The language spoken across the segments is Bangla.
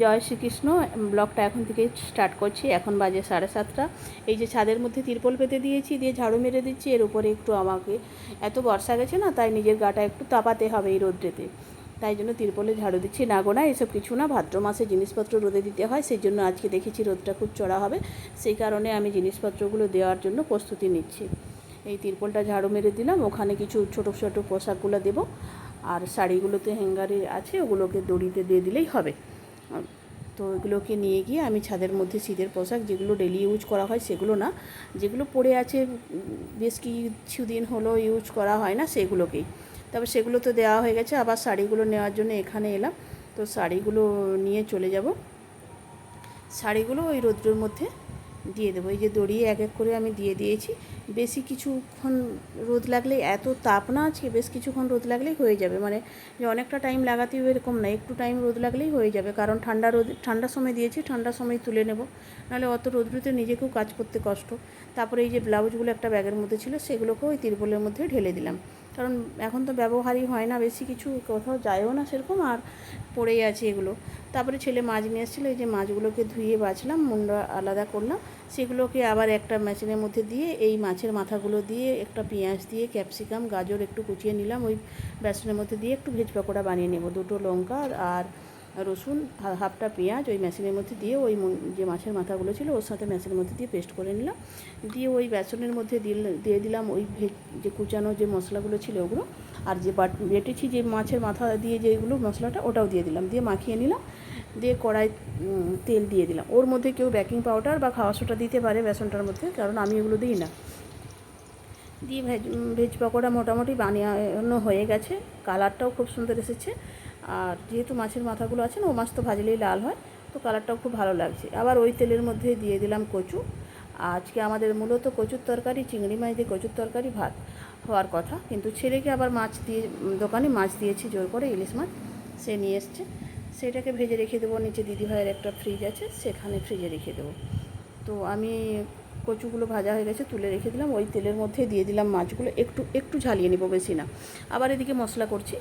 জয় শ্রীকৃষ্ণ, ব্লগটা এখন থেকে স্টার্ট করছি। এখন বাজে সাড়ে সাতটা। এই যে ছাদের মধ্যে তিরপল পেতে দিয়েছি, দিয়ে ঝাড়ু মেরে দিচ্ছি। এর উপরে একটু আমাকে এত বর্ষা গেছে না, তাই নিজের গাটা একটু তাপাতে হবে এই রোদ্রেতে। তাই জন্য তিরপলে ঝাড়ু দিচ্ছি। না গোনা এসব কিছু না, ভাদ্র মাসে জিনিসপত্র রোদে দিতে হয়, সেই জন্য আজকে দেখেছি রোদটা খুব চড়া হবে। সেই কারণে আমি জিনিসপত্রগুলো দেওয়ার জন্য প্রস্তুতি নিচ্ছি। এই তিরপলটা ঝাড়ু মেরে দিলাম, ওখানে কিছু ছোটো ছোটো পোশাকগুলো দেবো। আর শাড়িগুলোতে হ্যাঙ্গারে আছে, ওগুলোকে দড়িতে দিয়ে দিলেই হবে। তো এগুলোকে নিয়ে গিয়ে আমি ছাদের মধ্যে শীতের পোশাক যেগুলো ডেলি ইউজ করা হয় সেগুলো না, যেগুলো পরে আছে বেশ কিছু দিন হলো ইউজ করা হয় না সেগুলোকেই। তারপর সেগুলো তো দেওয়া হয়ে গেছে, আবার শাড়িগুলো নেওয়ার জন্য এখানে এলাম। তো শাড়িগুলো নিয়ে চলে যাব। শাড়িগুলো ওই রৌদ্রের মধ্যে দিয়ে দেবো। এই যে দড়িয়ে এক এক করে আমি দিয়ে দিয়েছি। বেশি কিছুক্ষণ রোদ লাগলে এত তাপ না আছে, বেশ কিছুক্ষণ রোদ লাগলেই হয়ে যাবে। মানে যে অনেকটা টাইম লাগাতে হবে এরকম না, একটু টাইম রোদ লাগলেই হয়ে যাবে। কারণ ঠান্ডা রোদ ঠান্ডার সময় দিয়েছি ঠান্ডার সময় তুলে নেব। নাহলে অত রোদ্রুতে নিজেকেও কাজ করতে কষ্ট। তারপরে এই যে ব্লাউজগুলো একটা ব্যাগের মধ্যে ছিল, সেগুলোকেও ওই তিরপলের মধ্যে ঢেলে দিলাম। কারণ এখন তো ব্যবহারই হয় না, বেশি কিছু কোথাও যায়ও না সেরকম আর পড়েই আছে এগুলো। তারপরে ছেলে মাছ নিয়ে এসেছিল, এই যে মাছগুলোকে ধুয়ে বাছলাম, মুন্ডা আলাদা করলাম, সেগুলোকে আবার একটা মেশিনের মধ্যে দিয়ে এই মাছের মাথাগুলো দিয়ে একটা পেঁয়াজ দিয়ে, ক্যাপসিকাম, গাজর একটু কুচিয়ে নিলাম, ওই বেসনের মধ্যে দিয়ে একটু ভেজ পকোড়া বানিয়ে নেব, দুটো লঙ্কা আর- আর রসুন হাফটা পেঁয়াজ ওই মেশিনের মধ্যে দিয়ে, ওই যে মাছের মাথাগুলো ছিল, ওর সাথে মেশিনের মধ্যে দিয়ে পেস্ট করে নিলাম। দিয়ে ওই বেসনের মধ্যে দিয়ে দিলাম ওই যে কুচানো যে মশলাগুলো ছিল ওগুলো। আর যে বাট বেটেছি যে মাছের মাথা দিয়ে যেগুলো মশলাটা, ওটাও দিয়ে দিলাম। দিয়ে মাখিয়ে নিলাম। দিয়ে কড়াই তেল দিয়ে দিলাম। ওর মধ্যে কেউ বেকিং পাউডার বা খাওয়া সোটা দিতে পারে বেসনটার মধ্যে, কারণ আমি এগুলো দিই না। দিয়ে ভেজ ভেজ পকোড়া মোটামুটি বানানো হয়ে গেছে। কালারটাও খুব সুন্দর এসেছে। আর যেহেতু মাছের মাথাগুলো আছে না, ও মাছ তো ভাজলেই লাল হয়, তো কালারটাও খুব ভালো লাগছে। আবার ওই তেলের মধ্যে দিয়ে দিলাম কচু। আজকে আমাদের মূলত কচুর তরকারি, চিংড়ি মাছ দিয়ে কচুর তরকারি, ভাত হওয়ার কথা। কিন্তু ছেলেকে আবার মাছ দিয়ে, দোকানে মাছ দিয়েছি জোর করে, ইলিশ মাছ। সে নিয়ে এসছে। সেটাকে ভেজে রেখে দেবো, নিচে দিদিভাইয়ের একটা ফ্রিজ আছে, সেখানে ফ্রিজে রেখে দেবো। তো আমি কচুগুলো ভাজা হয়ে গেছে, তুলে রেখে দিলাম। ওই তেলের মধ্যে দিয়ে দিলাম মাছগুলো। একটু একটু ঝালিয়ে নেব বেশি না। আবার এদিকে মশলা করছি।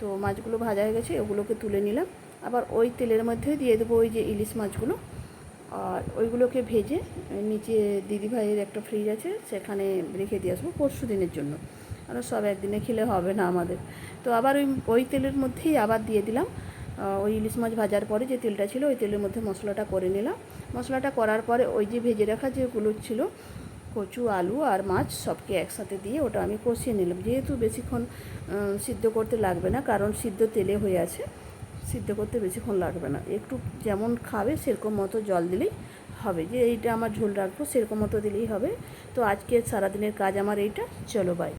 তো মাছগুলো ভাজা হয়ে গেছে, ওগুলোকে তুলে নিলাম। আবার ওই তেলের মধ্যে দিয়ে দেবো ওই যে ইলিশ মাছগুলো। আর ওইগুলোকে ভেজে নিচে দিদিভাইয়ের একটা ফ্রিজ আছে, সেখানে রেখে দিয়ে আসব পরশু দিনের জন্য। আর সব একদিনে খেলে হবে না আমাদের। তো আবার ওই ওই তেলের মধ্যেই আবার দিয়ে দিলাম। ওই ইলিশ মাছ ভাজার পরে যে তেলটা ছিল, ওই তেলের মধ্যে মশলাটা করে নিলাম। মশলাটা করার পরে ওই যে ভেজে রাখা যেগুলো ছিল কচু, আলু আর মাছ সবকে একসাথে দিয়ে ওটা আমি কষিয়ে নিলাম। যেহেতু বেশিক্ষণ সিদ্ধ করতে লাগবে না, কারণ সিদ্ধ তেলে হয়ে আছে, সিদ্ধ করতে বেশিক্ষণ লাগবে না। একটু যেমন খাবে, সেরকম মতো জল দিলেই হবে। যে এইটা আমার ঝোল রাখব, সেরকম মতো দিলেই হবে। তো আজকে সারাদিনের কাজ আমার এইটা। চলো বাই